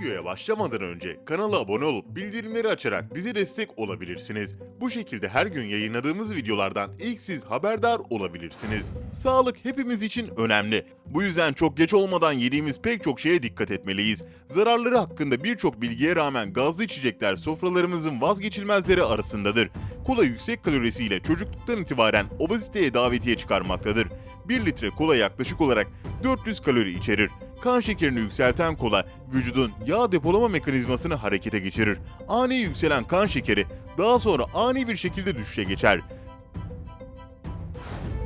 Videoya başlamadan önce kanala abone olup bildirimleri açarak bize destek olabilirsiniz. Bu şekilde her gün yayınladığımız videolardan ilk siz haberdar olabilirsiniz. Sağlık hepimiz için önemli. Bu yüzden çok geç olmadan yediğimiz pek çok şeye dikkat etmeliyiz. Zararları hakkında birçok bilgiye rağmen gazlı içecekler sofralarımızın vazgeçilmezleri arasındadır. Kola yüksek kalorisiyle çocukluktan itibaren obeziteye davetiye çıkarmaktadır. 1 litre kola yaklaşık olarak 400 kalori içerir. Kan şekerini yükselten kola vücudun yağ depolama mekanizmasını harekete geçirir. Ani yükselen kan şekeri daha sonra ani bir şekilde düşüşe geçer.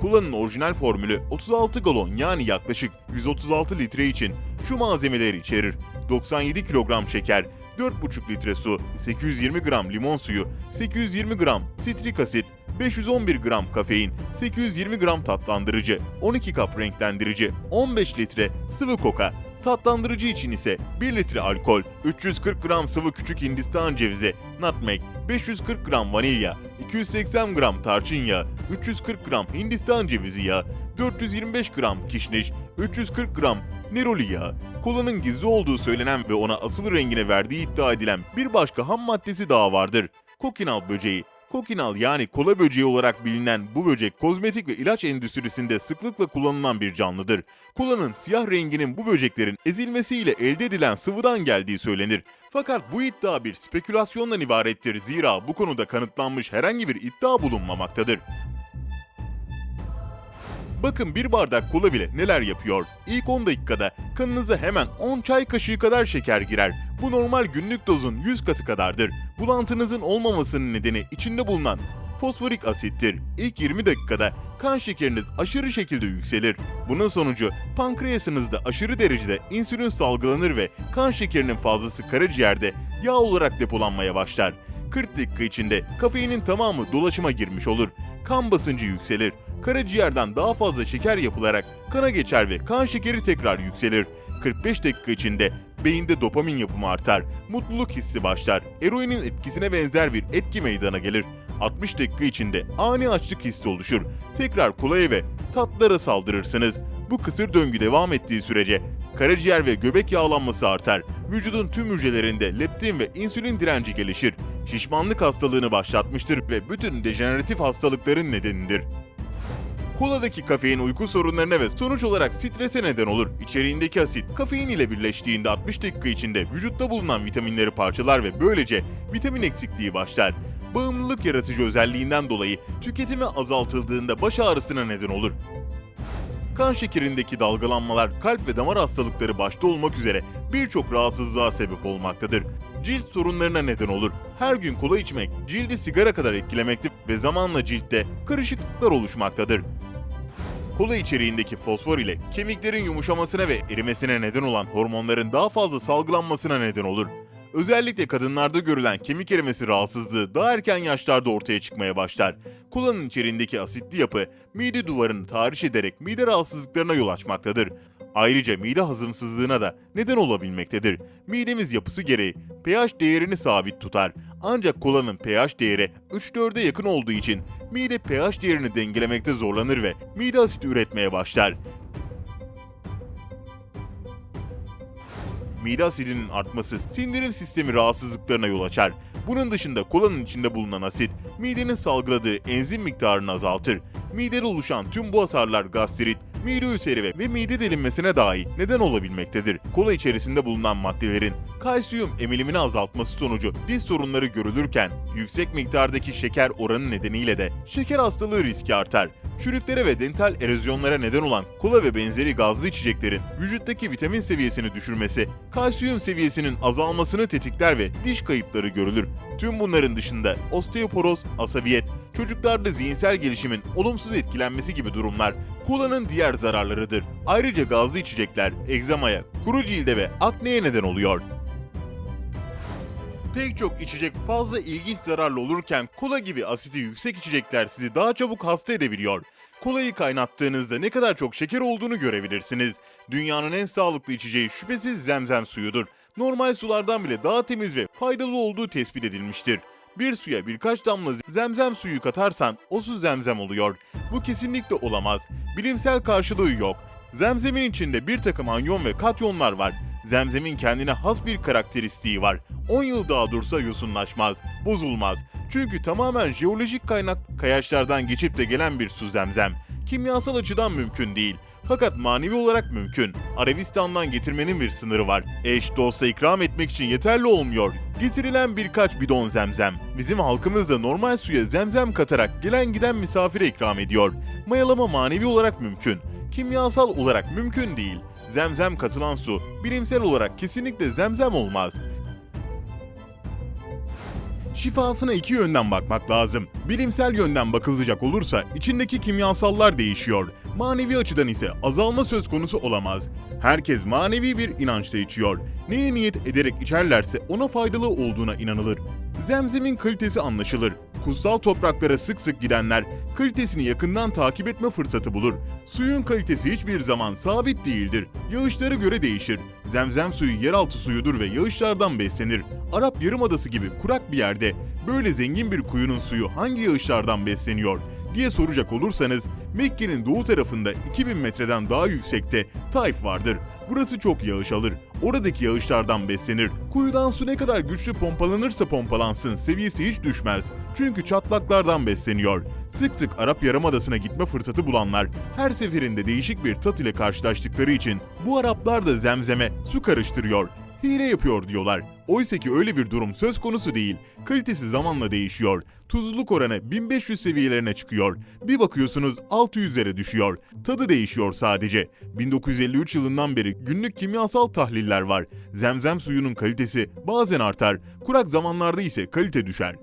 Kolanın orijinal formülü 36 galon yani yaklaşık 136 litre için şu malzemeleri içerir. 97 kilogram şeker, 4,5 litre su, 820 gram limon suyu, 820 gram sitrik asit, 511 gram kafein, 820 gram tatlandırıcı, 12 kap renklendirici, 15 litre sıvı koka, Tatlandırıcı için ise 1 litre alkol, 340 gram sıvı küçük hindistan cevizi, nutmeg, 540 gram vanilya, 280 gram tarçın yağı, 340 gram hindistan cevizi yağı, 425 gram kişniş, 340 gram neroli yağı. Kolanın gizli olduğu söylenen ve ona asıl rengine verdiği iddia edilen bir başka ham maddesi daha vardır. Kokinal böceği. Kokinal yani kola böceği olarak bilinen bu böcek kozmetik ve ilaç endüstrisinde sıklıkla kullanılan bir canlıdır. Kolanın siyah renginin bu böceklerin ezilmesiyle elde edilen sıvıdan geldiği söylenir. Fakat bu iddia bir spekülasyondan ibarettir zira bu konuda kanıtlanmış herhangi bir iddia bulunmamaktadır. Bakın bir bardak kola bile neler yapıyor. İlk 10 dakikada kanınıza hemen 10 çay kaşığı kadar şeker girer. Bu normal günlük dozun 100 katı kadardır. Bulantınızın olmamasının nedeni içinde bulunan fosforik asittir. İlk 20 dakikada kan şekeriniz aşırı şekilde yükselir. Bunun sonucu pankreasınızda aşırı derecede insülin salgılanır ve kan şekerinin fazlası karaciğerde yağ olarak depolanmaya başlar. 40 dakika içinde kafeinin tamamı dolaşıma girmiş olur. Kan basıncı yükselir. Karaciğerden daha fazla şeker yapılarak kana geçer ve kan şekeri tekrar yükselir. 45 dakika içinde beyinde dopamin yapımı artar. Mutluluk hissi başlar. Eroinin etkisine benzer bir etki meydana gelir. 60 dakika içinde ani açlık hissi oluşur. Tekrar kolaya ve tatlara saldırırsınız. Bu kısır döngü devam ettiği sürece karaciğer ve göbek yağlanması artar. Vücudun tüm hücrelerinde leptin ve insülin direnci gelişir. Şişmanlık hastalığını başlatmıştır ve bütün dejeneratif hastalıkların nedenidir. Koladaki kafein uyku sorunlarına ve sonuç olarak strese neden olur. İçeriğindeki asit kafein ile birleştiğinde 60 dakika içinde vücutta bulunan vitaminleri parçalar ve böylece vitamin eksikliği başlar. Bağımlılık yaratıcı özelliğinden dolayı tüketimi azaltıldığında baş ağrısına neden olur. Kan şekerindeki dalgalanmalar kalp ve damar hastalıkları başta olmak üzere birçok rahatsızlığa sebep olmaktadır. Cilt sorunlarına neden olur. Her gün kola içmek cildi sigara kadar etkilemekte ve zamanla ciltte kırışıklıklar oluşmaktadır. Kola içeriğindeki fosfor ile kemiklerin yumuşamasına ve erimesine neden olan hormonların daha fazla salgılanmasına neden olur. Özellikle kadınlarda görülen kemik erimesi rahatsızlığı daha erken yaşlarda ortaya çıkmaya başlar. Kolanın içeriğindeki asitli yapı mide duvarını tahriş ederek mide rahatsızlıklarına yol açmaktadır. Ayrıca mide hazımsızlığına da neden olabilmektedir. Midemiz yapısı gereği pH değerini sabit tutar. Ancak kolanın pH değeri 3-4'e yakın olduğu için mide pH değerini dengelemekte zorlanır ve mide asidi üretmeye başlar. mide asidinin artması sindirim sistemi rahatsızlıklarına yol açar. Bunun dışında kolanın içinde bulunan asit, midenin salgıladığı enzim miktarını azaltır. Midede oluşan tüm bu hasarlar gastrit, mide ülseri ve, mide delinmesine dahi neden olabilmektedir. Kola içerisinde bulunan maddelerin kalsiyum emilimini azaltması sonucu diz sorunları görülürken yüksek miktardaki şeker oranı nedeniyle de şeker hastalığı riski artar. Çürüklere ve dental erozyonlara neden olan kola ve benzeri gazlı içeceklerin vücuttaki vitamin seviyesini düşürmesi, kalsiyum seviyesinin azalmasını tetikler ve diş kayıpları görülür. Tüm bunların dışında osteoporoz, asabiyet, çocuklarda zihinsel gelişimin olumsuz etkilenmesi gibi durumlar kolanın diğer zararlarıdır. Ayrıca gazlı içecekler egzamaya, kuru cilde ve akneye neden oluyor. Pek çok içecek fazla ilginç zararlı olurken kola gibi asidi yüksek içecekler sizi daha çabuk hasta edebiliyor. Kolayı kaynattığınızda ne kadar çok şeker olduğunu görebilirsiniz. Dünyanın en sağlıklı içeceği şüphesiz zemzem suyudur. Normal sulardan bile daha temiz ve faydalı olduğu tespit edilmiştir. Bir suya birkaç damla zemzem suyu katarsan o su zemzem oluyor. Bu kesinlikle olamaz. Bilimsel karşılığı yok. Zemzemin içinde bir takım anyon ve katyonlar var. Zemzem'in kendine has bir karakteristiği var. 10 yıl daha dursa yosunlaşmaz, bozulmaz. Çünkü tamamen jeolojik kaynak kayaçlardan geçip de gelen bir su zemzem. Kimyasal açıdan mümkün değil. Fakat manevi olarak mümkün. Arabistan'dan getirmenin bir sınırı var. Eş dosta ikram etmek için yeterli olmuyor. Getirilen birkaç bidon zemzem. Bizim halkımız da normal suya zemzem katarak gelen giden misafire ikram ediyor. Mayalama manevi olarak mümkün. Kimyasal olarak mümkün değil. Zemzem katılan su bilimsel olarak kesinlikle zemzem olmaz. Şifasına iki yönden bakmak lazım. Bilimsel yönden bakılacak olursa içindeki kimyasallar değişiyor. Manevi açıdan ise azalma söz konusu olamaz. Herkes manevi bir inançla içiyor. Neye niyet ederek içerlerse ona faydalı olduğuna inanılır. Zemzemin kalitesi anlaşılır. Kutsal topraklara sık sık gidenler kalitesini yakından takip etme fırsatı bulur. Suyun kalitesi hiçbir zaman sabit değildir. Yağışlara göre değişir. Zemzem suyu yeraltı suyudur ve yağışlardan beslenir. Arap Yarımadası gibi kurak bir yerde böyle zengin bir kuyunun suyu hangi yağışlardan besleniyor diye soracak olursanız Mekke'nin doğu tarafında 2000 metreden daha yüksekte Taif vardır. Burası çok yağış alır. Oradaki yağışlardan beslenir. Kuyudan su ne kadar güçlü pompalanırsa pompalansın seviyesi hiç düşmez. Çünkü çatlaklardan besleniyor. Sık sık Arap Yarımadası'na gitme fırsatı bulanlar her seferinde değişik bir tat ile karşılaştıkları için bu Araplar da zemzeme su karıştırıyor hile yapıyor diyorlar. Oysa ki öyle bir durum söz konusu değil. Kalitesi zamanla değişiyor. Tuzluluk oranı 1500 seviyelerine çıkıyor. Bir bakıyorsunuz 600'lere düşüyor. Tadı değişiyor sadece. 1953 yılından beri günlük kimyasal tahliller var. Zemzem suyunun kalitesi bazen artar, kurak zamanlarda ise kalite düşer.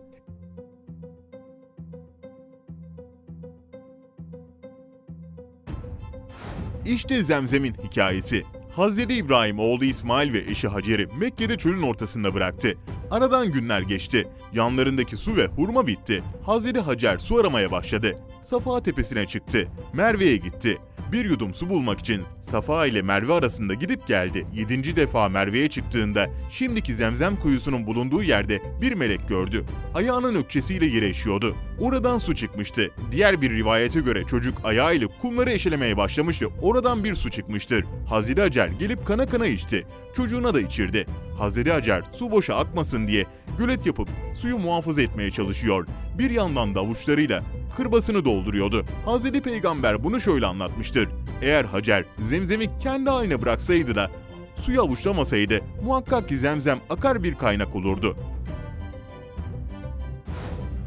İşte Zemzem'in hikayesi. Hazreti İbrahim oğlu İsmail ve eşi Hacer'i Mekke'de çölün ortasında bıraktı. Aradan günler geçti. Yanlarındaki su ve hurma bitti. Hazreti Hacer su aramaya başladı. Safa tepesine çıktı. Merve'ye gitti. Bir yudum su bulmak için Safa ile Merve arasında gidip geldi. Yedinci defa Merve'ye çıktığında şimdiki zemzem kuyusunun bulunduğu yerde bir melek gördü. Ayağının ökçesiyle yere işiyordu. Oradan su çıkmıştı. Diğer bir rivayete göre çocuk ayağıyla kumları eşelemeye başlamış ve oradan bir su çıkmıştır. Hazreti Hacer gelip kana kana içti. Çocuğuna da içirdi. Hazreti Hacer su boşa akmasın diye gölet yapıp suyu muhafaza etmeye çalışıyor. Bir yandan da avuçlarıyla kırbasını dolduruyordu. Hazreti Peygamber bunu şöyle anlatmıştır. Eğer Hacer zemzemi kendi haline bıraksaydı da suyu avuçlamasaydı muhakkak ki zemzem akar bir kaynak olurdu.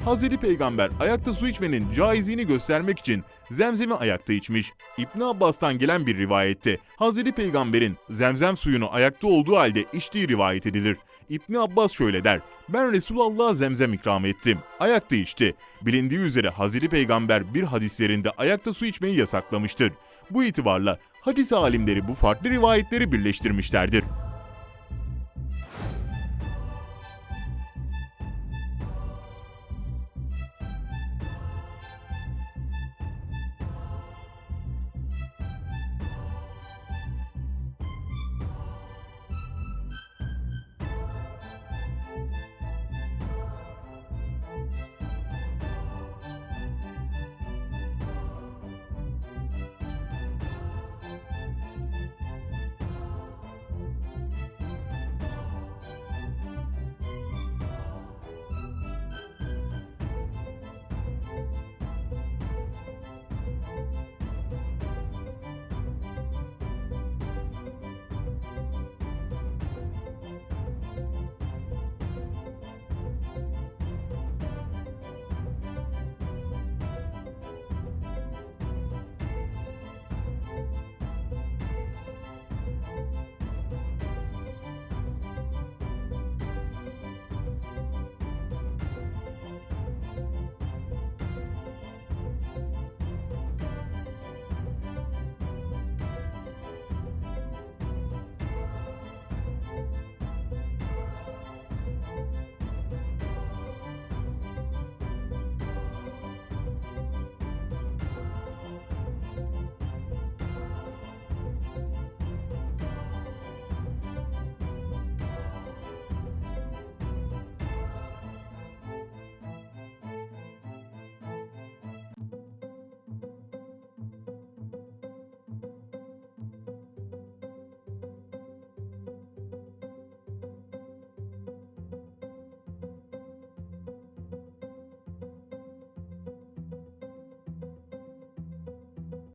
Hazreti Peygamber ayakta su içmenin caizliğini göstermek için zemzemi ayakta içmiş. İbn Abbas'tan gelen bir rivayette Hazreti Peygamber'in zemzem suyunu ayakta olduğu halde içtiği rivayet edilir. İbn Abbas şöyle der. Ben Resulullah'a zemzem ikram ettim. Ayakta içti. Bilindiği üzere Hazreti Peygamber bir hadislerinde ayakta su içmeyi yasaklamıştır. Bu itibarla hadis alimleri bu farklı rivayetleri birleştirmişlerdir.